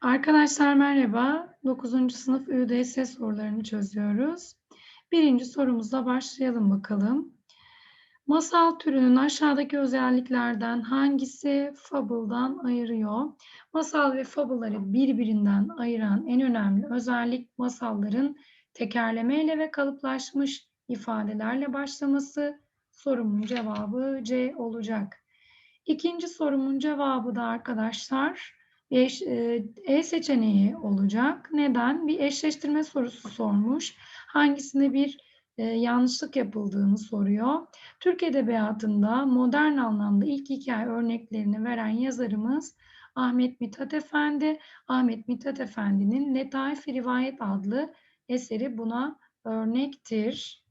Arkadaşlar merhaba. 9. sınıf ÜDS sorularını çözüyoruz. Birinci sorumuzla başlayalım bakalım. Masal türünün aşağıdaki özelliklerden hangisi fable'dan ayırıyor? Masal ve fable'ları birbirinden ayıran en önemli özellik masalların tekerlemeyle ve kalıplaşmış ifadelerle başlaması. Sorumun cevabı C olacak. İkinci sorumun cevabı da arkadaşlar Eş, e, e seçeneği olacak. Neden? Bir eşleştirme sorusu sormuş. Hangisinde bir e, yanlışlık yapıldığını soruyor. Türk Edebiyatı'nda modern anlamda ilk hikaye örneklerini veren yazarımız Ahmet Mithat Efendi. Ahmet Mithat Efendi'nin Letaif-i Rivayet adlı eseri buna örnektir.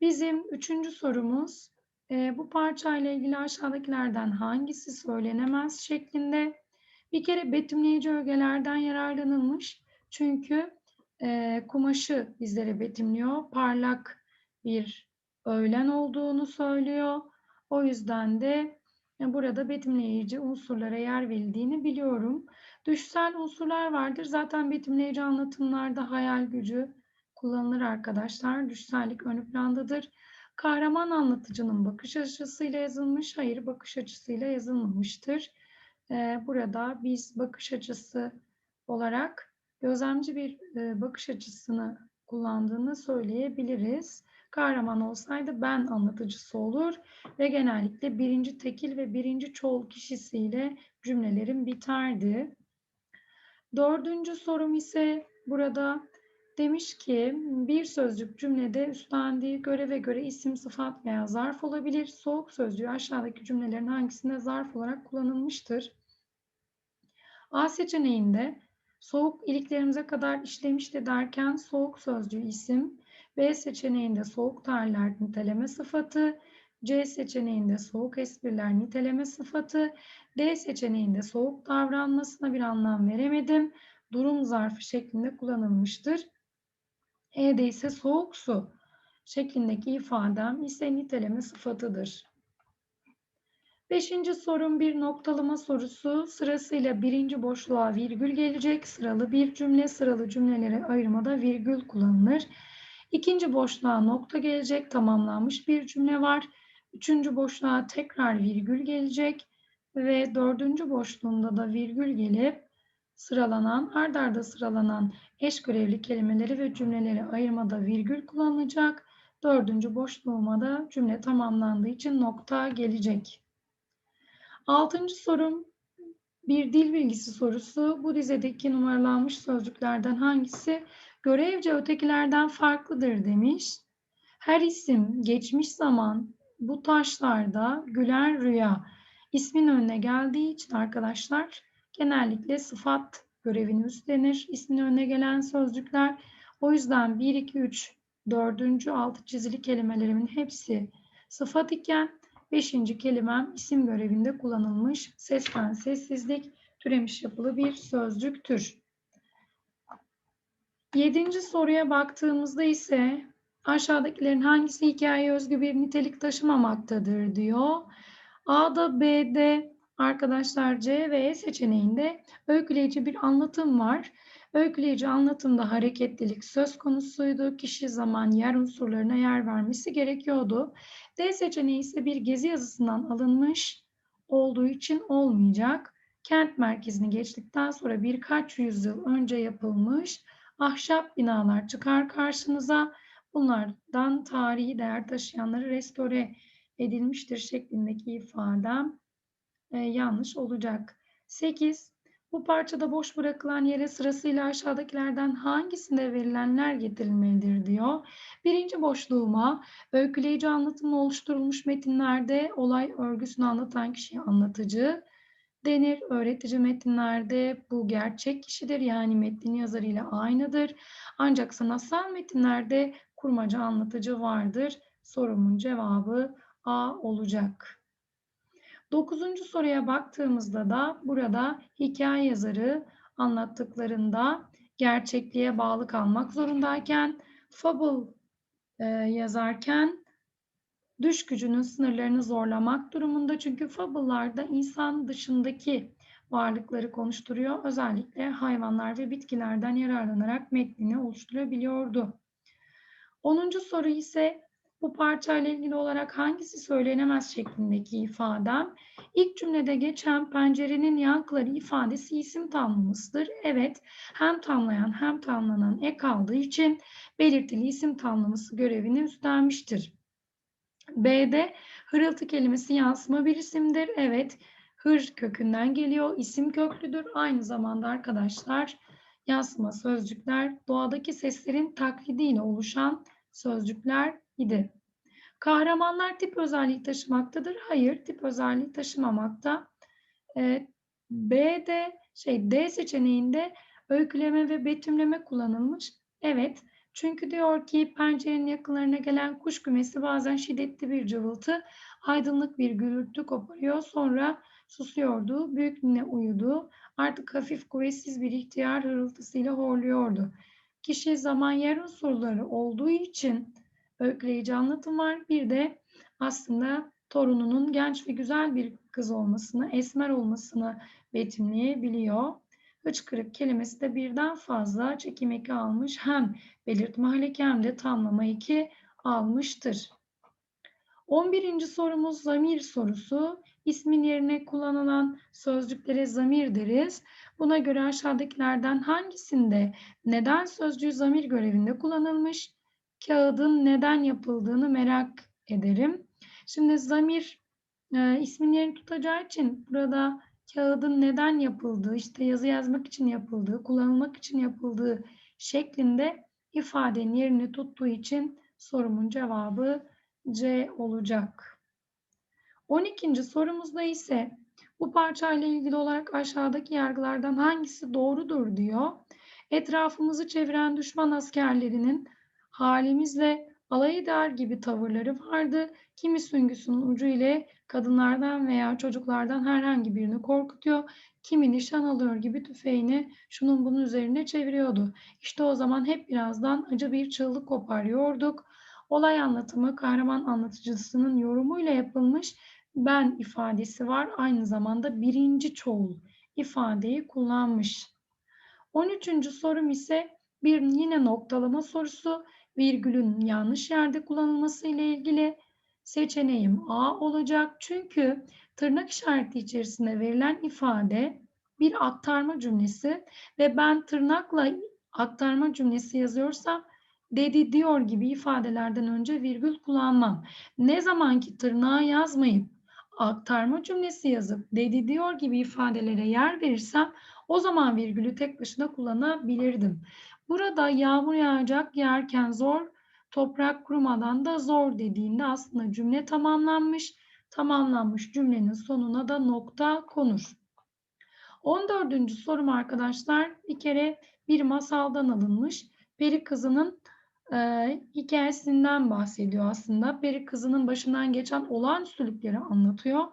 Bizim üçüncü sorumuz e, bu parçayla ilgili aşağıdakilerden hangisi söylenemez şeklinde. Bir kere betimleyici ögelerden yararlanılmış. Çünkü e, kumaşı bizlere betimliyor. Parlak bir öğlen olduğunu söylüyor. O yüzden de e, burada betimleyici unsurlara yer verildiğini biliyorum. Düşsel unsurlar vardır. Zaten betimleyici anlatımlarda hayal gücü kullanılır arkadaşlar. Düşsellik ön plandadır. Kahraman anlatıcının bakış açısıyla yazılmış, hayır bakış açısıyla yazılmamıştır. Ee, burada biz bakış açısı olarak gözlemci bir e, bakış açısını kullandığını söyleyebiliriz. Kahraman olsaydı ben anlatıcısı olur ve genellikle birinci tekil ve birinci çoğul kişisiyle cümlelerim biterdi. Dördüncü sorum ise burada demiş ki bir sözcük cümlede üstlendiği göreve göre isim, sıfat veya zarf olabilir. Soğuk sözcüğü aşağıdaki cümlelerin hangisinde zarf olarak kullanılmıştır? A seçeneğinde soğuk iliklerimize kadar işlemişti derken soğuk sözcüğü isim, B seçeneğinde soğuk tarihler niteleme sıfatı, C seçeneğinde soğuk espriler niteleme sıfatı, D seçeneğinde soğuk davranmasına bir anlam veremedim. Durum zarfı şeklinde kullanılmıştır. E'de ise soğuk su şeklindeki ifadem ise niteleme sıfatıdır. Beşinci sorun bir noktalama sorusu. Sırasıyla birinci boşluğa virgül gelecek. Sıralı bir cümle, sıralı cümlelere ayırmada virgül kullanılır. İkinci boşluğa nokta gelecek. Tamamlanmış bir cümle var. Üçüncü boşluğa tekrar virgül gelecek. Ve dördüncü boşluğunda da virgül gelip sıralanan, ard arda sıralanan eş görevli kelimeleri ve cümleleri ayırmada virgül kullanılacak. Dördüncü boşluğuma da cümle tamamlandığı için nokta gelecek. Altıncı sorum bir dil bilgisi sorusu. Bu dizedeki numaralanmış sözcüklerden hangisi görevce ötekilerden farklıdır demiş. Her isim geçmiş zaman bu taşlarda gülen rüya ismin önüne geldiği için arkadaşlar genellikle sıfat görevini üstlenir. İsmin önüne gelen sözcükler. O yüzden 1, 2, 3, 4. altı çizili kelimelerimin hepsi sıfat iken Beşinci kelimem isim görevinde kullanılmış sesten sessizlik türemiş yapılı bir sözcüktür. Yedinci soruya baktığımızda ise aşağıdakilerin hangisi hikaye özgü bir nitelik taşımamaktadır diyor. A'da B'de arkadaşlar C ve E seçeneğinde öyküleyici bir anlatım var. Öyküleyici anlatımda hareketlilik söz konusuydu. Kişi, zaman, yer unsurlarına yer vermesi gerekiyordu. D seçeneği ise bir gezi yazısından alınmış olduğu için olmayacak. Kent merkezini geçtikten sonra birkaç yüzyıl önce yapılmış ahşap binalar çıkar karşınıza. Bunlardan tarihi değer taşıyanları restore edilmiştir şeklindeki ifadem e, yanlış olacak. 8. Bu parçada boş bırakılan yere sırasıyla aşağıdakilerden hangisinde verilenler getirilmelidir diyor. Birinci boşluğuma öyküleyici anlatımla oluşturulmuş metinlerde olay örgüsünü anlatan kişi anlatıcı denir. Öğretici metinlerde bu gerçek kişidir yani metnin yazarıyla aynıdır. Ancak sanatsal metinlerde kurmaca anlatıcı vardır. Sorumun cevabı A olacak. Dokuzuncu soruya baktığımızda da burada hikaye yazarı anlattıklarında gerçekliğe bağlı kalmak zorundayken fable e, yazarken düş gücünün sınırlarını zorlamak durumunda. Çünkü fable'larda insan dışındaki varlıkları konuşturuyor. Özellikle hayvanlar ve bitkilerden yararlanarak metnini oluşturabiliyordu. 10. soru ise bu parçayla ilgili olarak hangisi söylenemez şeklindeki ifadem. İlk cümlede geçen pencerenin yankıları ifadesi isim tamlamasıdır. Evet, hem tamlayan hem tamlanan ek aldığı için belirtili isim tamlaması görevini üstlenmiştir. B'de hırıltı kelimesi yansıma bir isimdir. Evet, hır kökünden geliyor, isim köklüdür. Aynı zamanda arkadaşlar yansıma sözcükler doğadaki seslerin taklidiyle oluşan sözcükler idi. Kahramanlar tip özelliği taşımaktadır. Hayır, tip özelliği taşımamakta. E, B'de şey D seçeneğinde öyküleme ve betimleme kullanılmış. Evet. Çünkü diyor ki pencerenin yakınlarına gelen kuş kümesi bazen şiddetli bir cıvıltı, aydınlık bir gürültü koparıyor. Sonra susuyordu, büyük nine uyudu. Artık hafif kuvvetsiz bir ihtiyar hırıltısıyla horluyordu. Kişi zaman yer unsurları olduğu için öyküleyici anlatım var. Bir de aslında torununun genç ve güzel bir kız olmasını, esmer olmasını betimleyebiliyor. Hıçkırık kelimesi de birden fazla çekim eki almış. Hem belirtme haleki hem de tamlama eki almıştır. 11. sorumuz zamir sorusu. İsmin yerine kullanılan sözcüklere zamir deriz. Buna göre aşağıdakilerden hangisinde neden sözcüğü zamir görevinde kullanılmış? Kağıdın neden yapıldığını merak ederim. Şimdi zamir e, ismin yerini tutacağı için burada kağıdın neden yapıldığı, işte yazı yazmak için yapıldığı, kullanılmak için yapıldığı şeklinde ifadenin yerini tuttuğu için sorumun cevabı C olacak. 12. sorumuzda ise bu parçayla ilgili olarak aşağıdaki yargılardan hangisi doğrudur diyor. Etrafımızı çeviren düşman askerlerinin halimizle alay eder gibi tavırları vardı. Kimi süngüsünün ucu ile kadınlardan veya çocuklardan herhangi birini korkutuyor. Kimi nişan alıyor gibi tüfeğini şunun bunun üzerine çeviriyordu. İşte o zaman hep birazdan acı bir çığlık koparıyorduk. Olay anlatımı kahraman anlatıcısının yorumuyla yapılmış ben ifadesi var. Aynı zamanda birinci çoğul ifadeyi kullanmış. 13. sorum ise bir yine noktalama sorusu virgülün yanlış yerde kullanılması ile ilgili seçeneğim A olacak. Çünkü tırnak işareti içerisinde verilen ifade bir aktarma cümlesi ve ben tırnakla aktarma cümlesi yazıyorsam dedi diyor gibi ifadelerden önce virgül kullanmam. Ne zaman ki tırnağı yazmayıp aktarma cümlesi yazıp dedi diyor gibi ifadelere yer verirsem o zaman virgülü tek başına kullanabilirdim. Burada yağmur yağacak yerken zor, toprak kurumadan da zor dediğinde aslında cümle tamamlanmış. Tamamlanmış cümlenin sonuna da nokta konur. 14. sorum arkadaşlar bir kere bir masaldan alınmış. Peri kızının e, hikayesinden bahsediyor aslında. Peri kızının başından geçen olağanüstülükleri anlatıyor.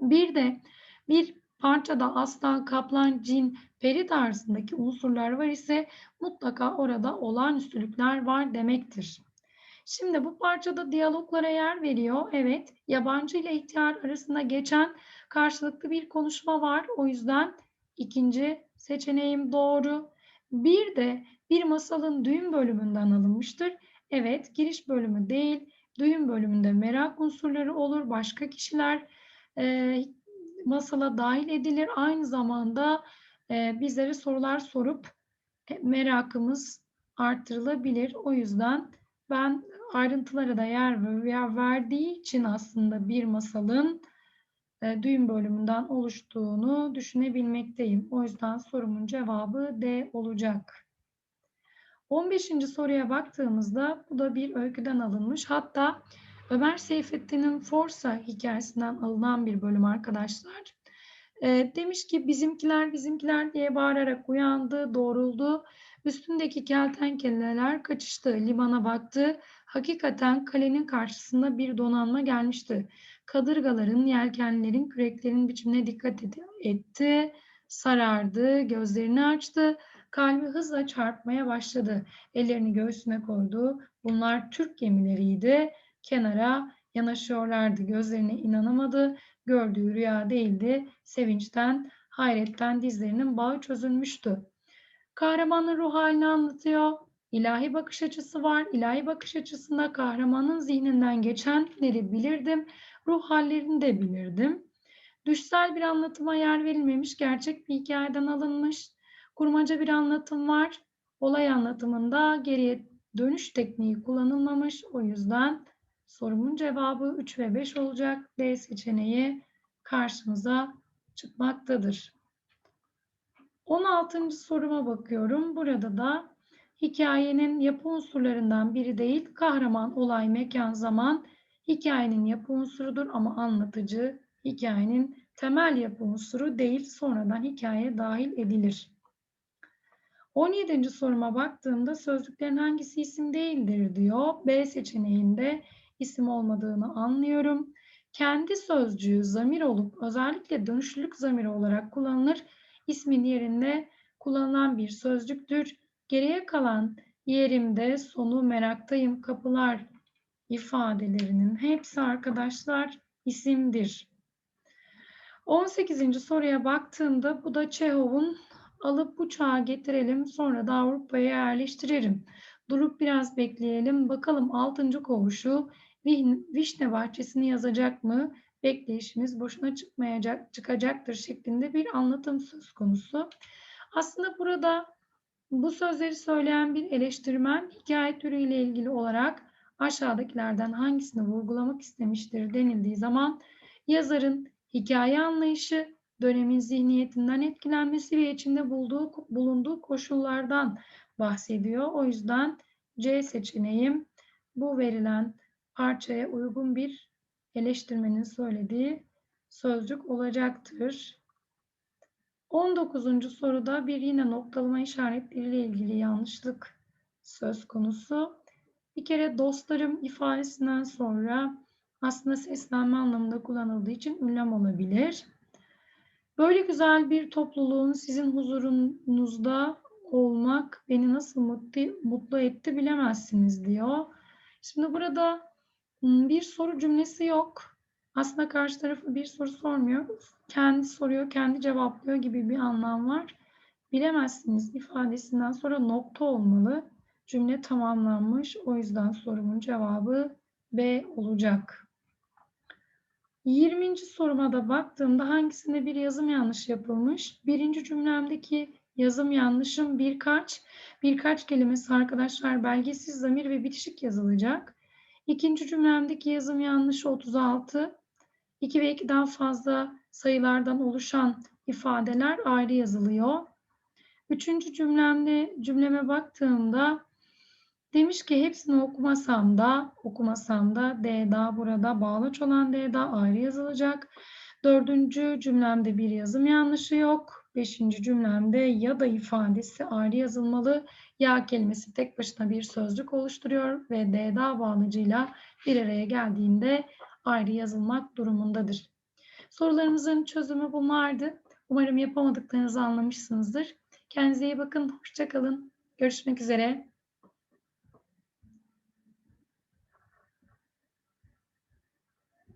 Bir de bir parçada aslan, kaplan, cin, peri tarzındaki unsurlar var ise mutlaka orada olağanüstülükler var demektir. Şimdi bu parçada diyaloglara yer veriyor. Evet, yabancı ile ihtiyar arasında geçen karşılıklı bir konuşma var. O yüzden ikinci seçeneğim doğru. Bir de bir masalın düğün bölümünden alınmıştır. Evet, giriş bölümü değil, düğün bölümünde merak unsurları olur. Başka kişiler e, masala dahil edilir. Aynı zamanda e, bizlere sorular sorup e, merakımız artırılabilir. O yüzden ben ayrıntılara da yer, yer verdiği için aslında bir masalın e, düğün bölümünden oluştuğunu düşünebilmekteyim. O yüzden sorumun cevabı D olacak. 15. soruya baktığımızda bu da bir öyküden alınmış. Hatta Ömer Seyfettin'in Forsa hikayesinden alınan bir bölüm arkadaşlar. E, demiş ki bizimkiler bizimkiler diye bağırarak uyandı, doğruldu. Üstündeki keltenkeleler kaçıştı, limana baktı. Hakikaten kalenin karşısında bir donanma gelmişti. Kadırgaların, yelkenlerin, küreklerin biçimine dikkat etti. Sarardı, gözlerini açtı. Kalbi hızla çarpmaya başladı. Ellerini göğsüne koydu. Bunlar Türk gemileriydi. Kenara yanaşıyorlardı. Gözlerine inanamadı. Gördüğü rüya değildi. Sevinçten Hayretten dizlerinin bağı çözülmüştü. Kahramanın ruh halini anlatıyor. İlahi bakış açısı var. İlahi bakış açısında kahramanın zihninden geçenleri bilirdim. Ruh hallerini de bilirdim. Düşsel bir anlatıma yer verilmemiş, gerçek bir hikayeden alınmış. Kurmaca bir anlatım var. Olay anlatımında geriye dönüş tekniği kullanılmamış. O yüzden sorumun cevabı 3 ve 5 olacak. D seçeneği karşımıza çıkmaktadır. 16. soruma bakıyorum. Burada da hikayenin yapı unsurlarından biri değil, kahraman, olay, mekan, zaman hikayenin yapı unsurudur ama anlatıcı hikayenin temel yapı unsuru değil, sonradan hikayeye dahil edilir. 17. soruma baktığımda sözcüklerin hangisi isim değildir diyor. B seçeneğinde isim olmadığını anlıyorum. Kendi sözcüğü zamir olup özellikle dönüşlülük zamiri olarak kullanılır. İsmin yerinde kullanılan bir sözcüktür. Geriye kalan yerimde sonu meraktayım kapılar ifadelerinin hepsi arkadaşlar isimdir. 18. soruya baktığımda bu da Çehov'un alıp uçağa getirelim sonra da Avrupa'ya yerleştiririm. Durup biraz bekleyelim bakalım 6. kovuşu vişne bahçesini yazacak mı? Bekleyişimiz boşuna çıkmayacak, çıkacaktır şeklinde bir anlatım söz konusu. Aslında burada bu sözleri söyleyen bir eleştirmen hikaye türüyle ilgili olarak aşağıdakilerden hangisini vurgulamak istemiştir denildiği zaman yazarın hikaye anlayışı, dönemin zihniyetinden etkilenmesi ve içinde bulduğu, bulunduğu koşullardan bahsediyor. O yüzden C seçeneğim bu verilen parçaya uygun bir eleştirmenin söylediği sözcük olacaktır. 19. soruda bir yine noktalama işaretleriyle ilgili yanlışlık söz konusu. Bir kere dostlarım ifadesinden sonra aslında seslenme anlamında kullanıldığı için ünlem olabilir. Böyle güzel bir topluluğun sizin huzurunuzda olmak beni nasıl mutlu, mutlu etti bilemezsiniz diyor. Şimdi burada bir soru cümlesi yok. Aslında karşı tarafı bir soru sormuyor. Kendi soruyor, kendi cevaplıyor gibi bir anlam var. Bilemezsiniz ifadesinden sonra nokta olmalı. Cümle tamamlanmış. O yüzden sorumun cevabı B olacak. 20. soruma da baktığımda hangisinde bir yazım yanlış yapılmış? Birinci cümlemdeki yazım yanlışım birkaç. Birkaç kelimesi arkadaşlar belgesiz zamir ve bitişik yazılacak. İkinci cümlemdeki yazım yanlışı 36. 2 ve 2'den fazla sayılardan oluşan ifadeler ayrı yazılıyor. Üçüncü cümlemde cümleme baktığımda demiş ki hepsini okumasam da okumasam da D da burada bağlaç olan D da ayrı yazılacak. Dördüncü cümlemde bir yazım yanlışı yok. Beşinci cümlemde ya da ifadesi ayrı yazılmalı. Ya kelimesi tek başına bir sözcük oluşturuyor ve D da bağlacıyla bir araya geldiğinde ayrı yazılmak durumundadır. Sorularımızın çözümü bunlardı. Umarım yapamadıklarınızı anlamışsınızdır. Kendinize iyi bakın. Hoşçakalın. Görüşmek üzere.